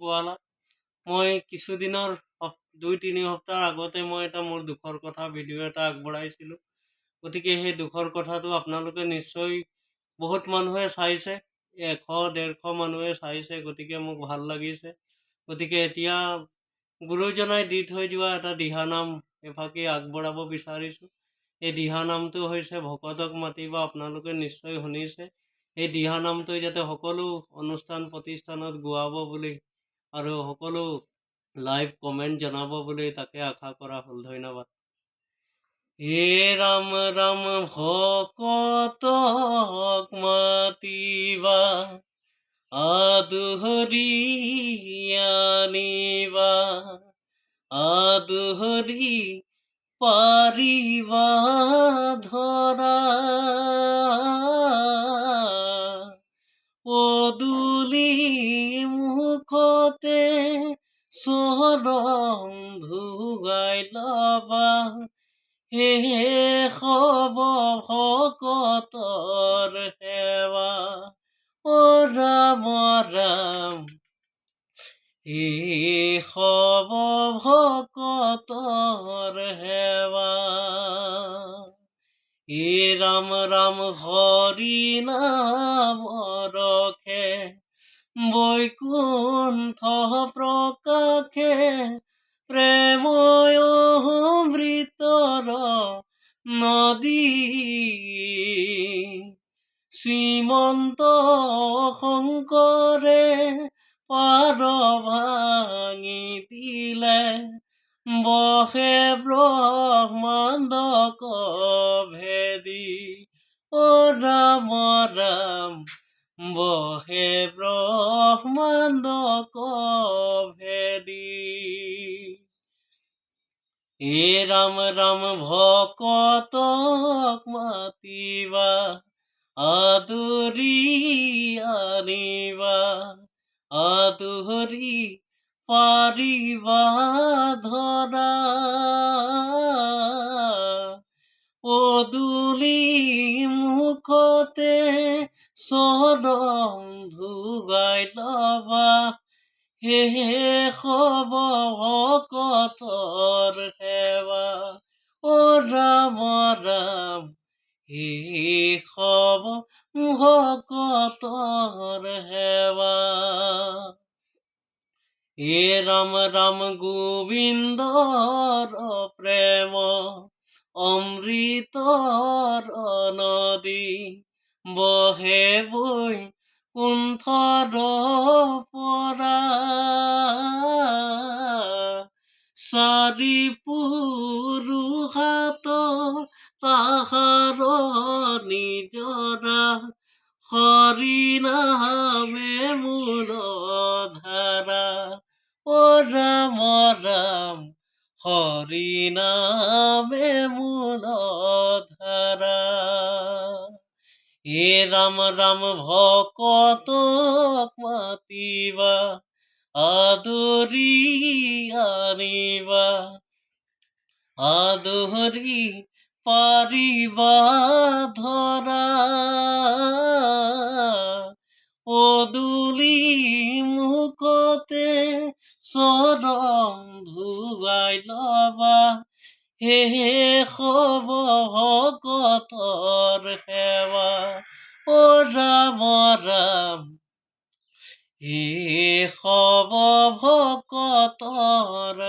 গোৱালা মই কিছুদিনৰ দুই তিনি সপ্তাহ আগতে মই এটা মোৰ দুখৰ কথা ভিডিঅ' এটা আগবঢ়াইছিলোঁ। গতিকে সেই দুখৰ কথাটো আপোনালোকে নিশ্চয় বহুত মানুহে চাইছে এশ ডেৰশ মানুহে চাইছে গতিকে মোক ভাল লাগিছে। গতিকে এতিয়া গুৰুজনাই দি থৈ যোৱা এটা দিহানাম এফাকি আগবঢ়াব বিচাৰিছোঁ। এই দিহানামটো হৈছে ভকতক মাতিবা আপোনালোকে নিশ্চয় শুনিছে। এই দিহানামটো যাতে সকলো অনুষ্ঠান প্ৰতিষ্ঠানত গোৱাব বুলি আৰু সকলো লাইভ কমেণ্ট জনাব বুলি তাকে আশা কৰা হ'ল ধন্যবাদ। হে ৰাম ৰাম ভকতক মাতিবা আদুহৰি আনিবা আদুহৰি পাৰিবা ধৰা মুখতে চৰণ ধুৱাই লবা। হে সব ভকতৰ সেৱা। অ, ৰাম ৰাম। সব ভকতৰ সেৱা। হে, ৰাম ৰাম, হৰি নাম ৰখে। বৈকুণ্ঠ প্ৰকাশে প্ৰেময় অমৃতৰ নদী। শ্ৰীমন্ত শংকৰে পাৰ ভাঙি দিলে বহে ব্ৰহ্মাণ্ডক ভেদি অ ৰাম ৰাম বহে ব্ৰহ্মাণ্ডক ভেদি এ ৰাম ৰাম ভকতক মাতিবা আদৰি আনিবা আদৰি পাৰিবা ধৰা পদূলি মুখতে চৰণ ধুৱাই লবা হে সব ভকতৰ সেৱা। অ ৰাম ৰাম, হে সব ভকতৰ সেৱা। হে ৰাম ৰাম, গোবিন্দৰ প্ৰেম, অমৃতৰ নদী বহে বৈ কুণ্ঠৰ পৰা। চাৰি পুৰুষাত তাহাৰ নিজৰা নামে মূল ধাৰা। অ ৰাম ৰাম নামে মূল হে ৰাম ৰাম ভকত মাতিবা আদৰি আনিবা আদৰি পাৰিবা ধৰা পদূলি মুখতে চৰণ ধুৱাই লবা, হে সব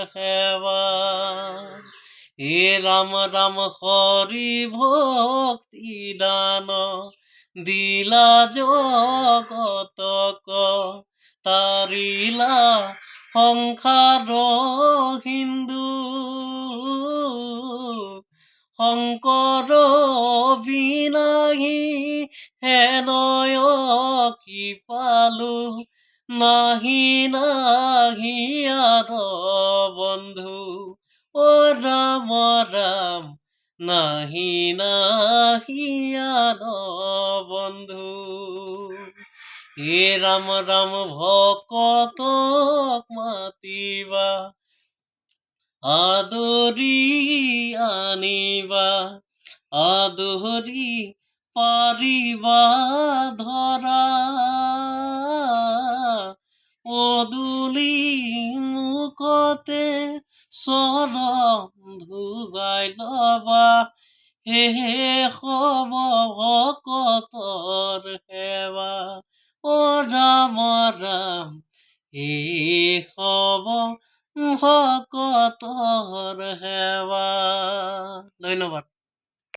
সেৱা হে ৰাম ৰাম হৰি ভক্তি দান। দিলা জগতক তাৰিলা সংসাৰ হিন্দু। শংকৰ বিনাহী হেনয় কি পালো নাহি নাহি আর বন্ধু, ও রাম রাম, নাহি নাহি বন্ধু। হে রাম রাম, ভকত মাতিবা আদৰি আনিবা আদৰি পাৰিবা ধৰা পদূলি মুখতে চৰণ ধুৱাই লবা। হে হব ভকতৰ সেৱা ও ৰাম ৰাম হব ভকতৰ সেৱা ধন্যবাদ।